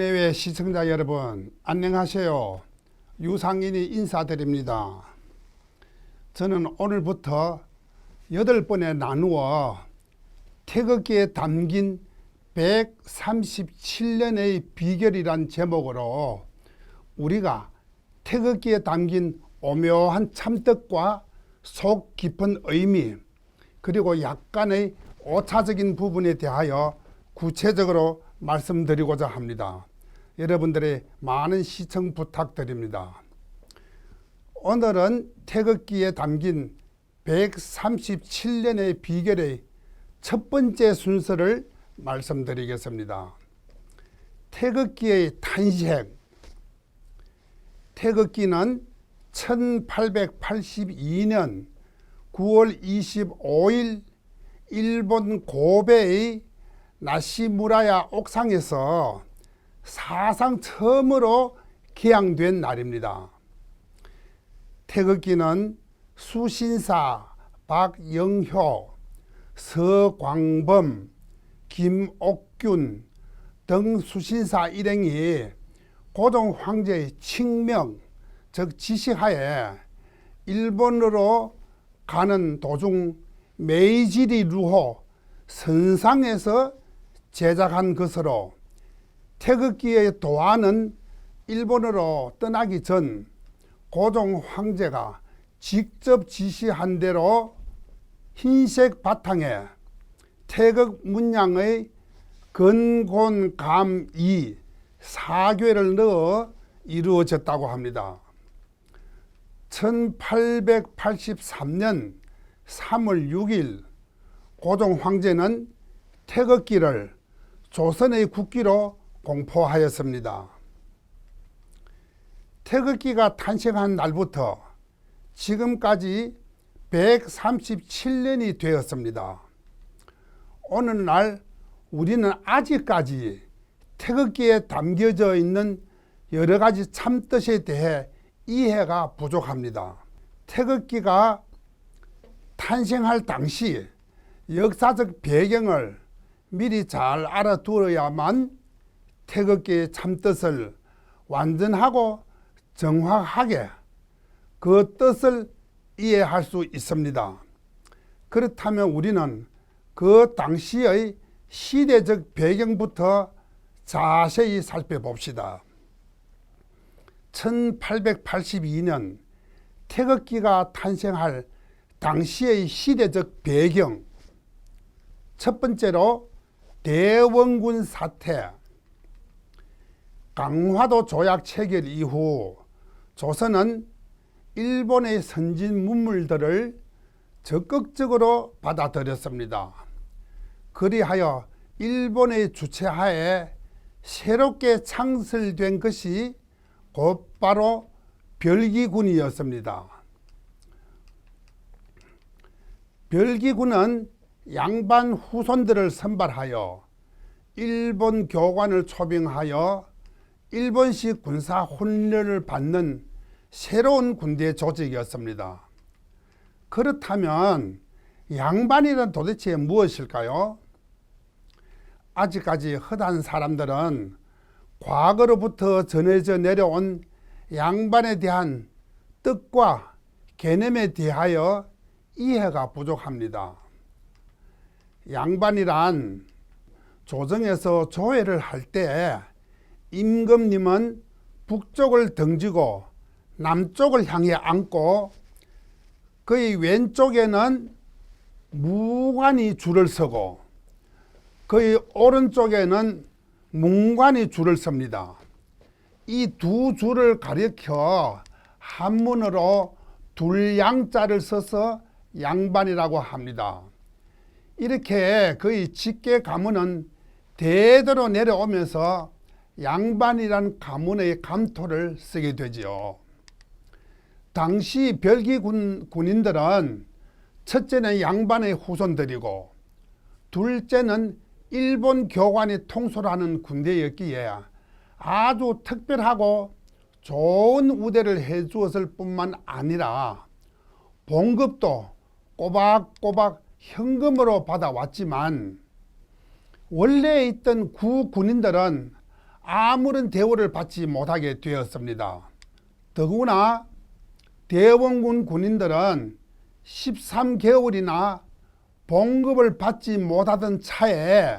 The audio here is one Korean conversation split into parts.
국내외 시청자 여러분 안녕하세요. 유상인이 인사드립니다. 저는 오늘부터 여덟 번에 나누어 태극기에 담긴 137년의 비결이란 제목으로 우리가 태극기에 담긴 오묘한 참뜻과 속 깊은 의미 그리고 약간의 오차적인 부분에 대하여 구체적으로 말씀드리고자 합니다. 여러분들의 많은 시청 부탁드립니다. 오늘은 태극기에 담긴 137년의 비결의 첫 번째 순서를 말씀드리겠습니다. 태극기의 탄생. 태극기는 1882년 9월 25일 일본 고베의 나시무라야 옥상에서 사상 처음으로 개양된 날입니다. 태극기는 수신사 박영효, 서광범, 김옥균 등 수신사 일행이 고종 황제의 칙명, 즉 지시하에 일본으로 가는 도중 메이지리 루호 선상에서 제작한 것으로 태극기의 도안은 일본으로 떠나기 전 고종 황제가 직접 지시한 대로 흰색 바탕에 태극 문양의 근곤감이 사괴를 넣어 이루어졌다고 합니다. 1883년 3월 6일 고종 황제는 태극기를 조선의 국기로 공포하였습니다. 태극기가 탄생한 날부터 지금까지 137년이 되었습니다. 오늘날 우리는 아직까지 태극기에 담겨져 있는 여러 가지 참뜻에 대해 이해가 부족합니다. 태극기가 탄생할 당시 역사적 배경을 미리 잘 알아두어야만 태극기의 참뜻을 완전하고 정확하게 그 뜻을 이해할 수 있습니다. 그렇다면 우리는 그 당시의 시대적 배경부터 자세히 살펴봅시다. 1882년 태극기가 탄생할 당시의 시대적 배경. 첫 번째로 대원군 사태. 강화도 조약 체결 이후 조선은 일본의 선진 문물들을 적극적으로 받아들였습니다. 그리하여 일본의 주체하에 새롭게 창설된 것이 곧바로 별기군이었습니다. 별기군은 양반 후손들을 선발하여 일본 교관을 초빙하여 일본식 군사 훈련을 받는 새로운 군대 조직이었습니다. 그렇다면 양반이란 도대체 무엇일까요? 아직까지 허다한 사람들은 과거로부터 전해져 내려온 양반에 대한 뜻과 개념에 대하여 이해가 부족합니다. 양반이란 조정에서 조회를 할 때 임금님은 북쪽을 등지고 남쪽을 향해 앉고 그의 왼쪽에는 무관이 줄을 서고 그의 오른쪽에는 문관이 줄을 섭니다. 이 두 줄을 가리켜 한문으로 둘양자를 써서 양반이라고 합니다. 이렇게 그의 직계 가문은 대대로 내려오면서 양반이란 가문의 감토를 쓰게 되지요. 당시 별기 군, 군인들은 첫째는 양반의 후손들이고 둘째는 일본 교관이 통솔하는 군대였기에 아주 특별하고 좋은 우대를 해 주었을 뿐만 아니라 봉급도 꼬박꼬박 현금으로 받아왔지만 원래 있던 구 군인들은 아무런 대우를 받지 못하게 되었습니다. 더구나 대원군 군인들은 13개월이나 봉급을 받지 못하던 차에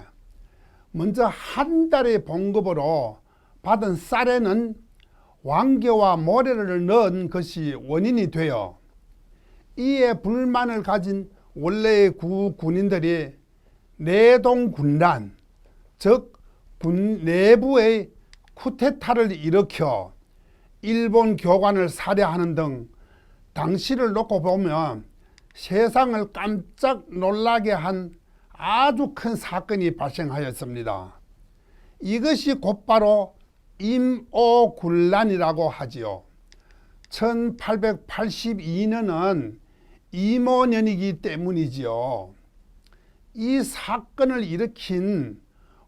먼저 한 달의 봉급으로 받은 쌀에는 왕겨와 모래를 넣은 것이 원인이 되어 이에 불만을 가진 원래의 구 군인들이 내동 군란, 즉 군 내부의 쿠데타를 일으켜 일본 교관을 살해하는 등 당시를 놓고 보면 세상을 깜짝 놀라게 한 아주 큰 사건이 발생하였습니다. 이것이 곧바로 임오군란이라고 하지요. 1882년은 임오년이기 때문이지요. 이 사건을 일으킨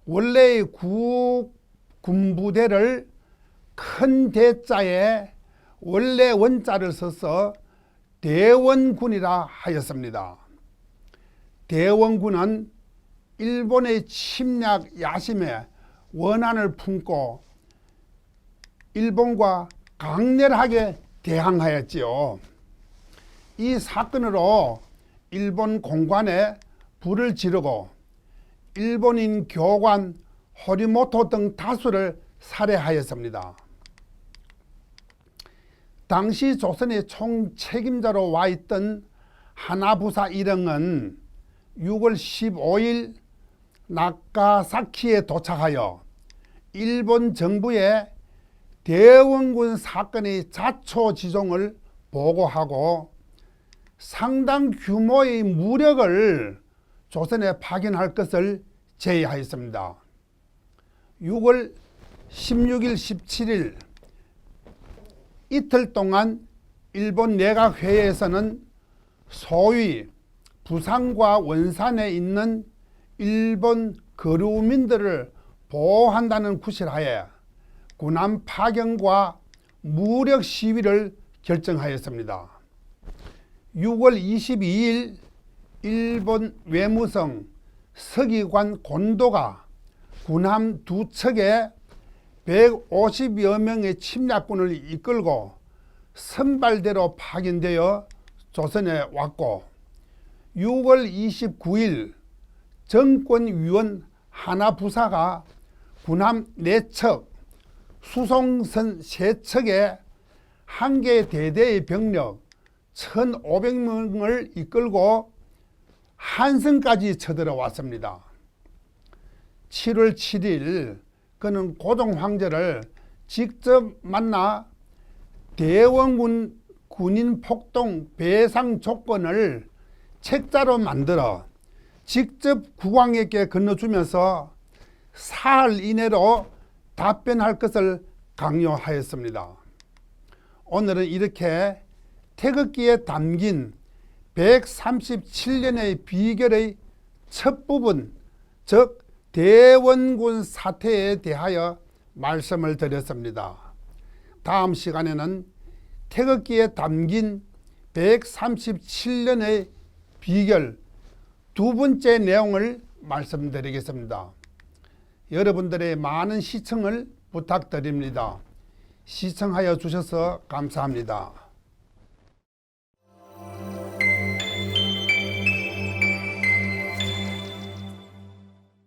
원래의 구 군부대를 큰 대자에 원래 원자를 써서 대원군이라 하였습니다. 대원군은 일본의 침략 야심에 원한을 품고 일본과 강렬하게 대항하였지요. 이 사건으로 일본 공관에 불을 지르고 일본인 교관 호리모토 등 다수를 살해하였습니다. 당시 조선의 총책임자로 와 있던 하나부사 일행은 6월 15일 나카사키에 도착하여 일본 정부에 대원군 사건의 자초지종을 보고하고 상당 규모의 무력을 조선에 파견할 것을 제의하였습니다. 6월 16일, 17일 이틀 동안 일본 내각회의에서는 소위 부산과 원산에 있는 일본 거류민들을 보호한다는 구실하에 군함 파견과 무력 시위를 결정하였습니다. 6월 22일 일본 외무성 서기관 곤도가 군함 두 척에 150여 명의 침략군을 이끌고 선발대로 파견되어 조선에 왔고 6월 29일 정권위원 하나부사가 군함 4척, 수송선 3척에 한 개 대대의 병력 1,500명을 이끌고 한성까지 쳐들어왔습니다. 7월 7일 그는 고종 황제를 직접 만나 대원군 군인 폭동 배상 조건을 책자로 만들어 직접 국왕에게 건너주면서 사흘 이내로 답변할 것을 강요하였습니다. 오늘은 이렇게 태극기에 담긴 137년의 비결의 첫 부분, 즉 대원군 사태에 대하여 말씀을 드렸습니다. 다음 시간에는 태극기에 담긴 137년의 비결 두 번째 내용을 말씀드리겠습니다. 여러분들의 많은 시청을 부탁드립니다. 시청하여 주셔서 감사합니다.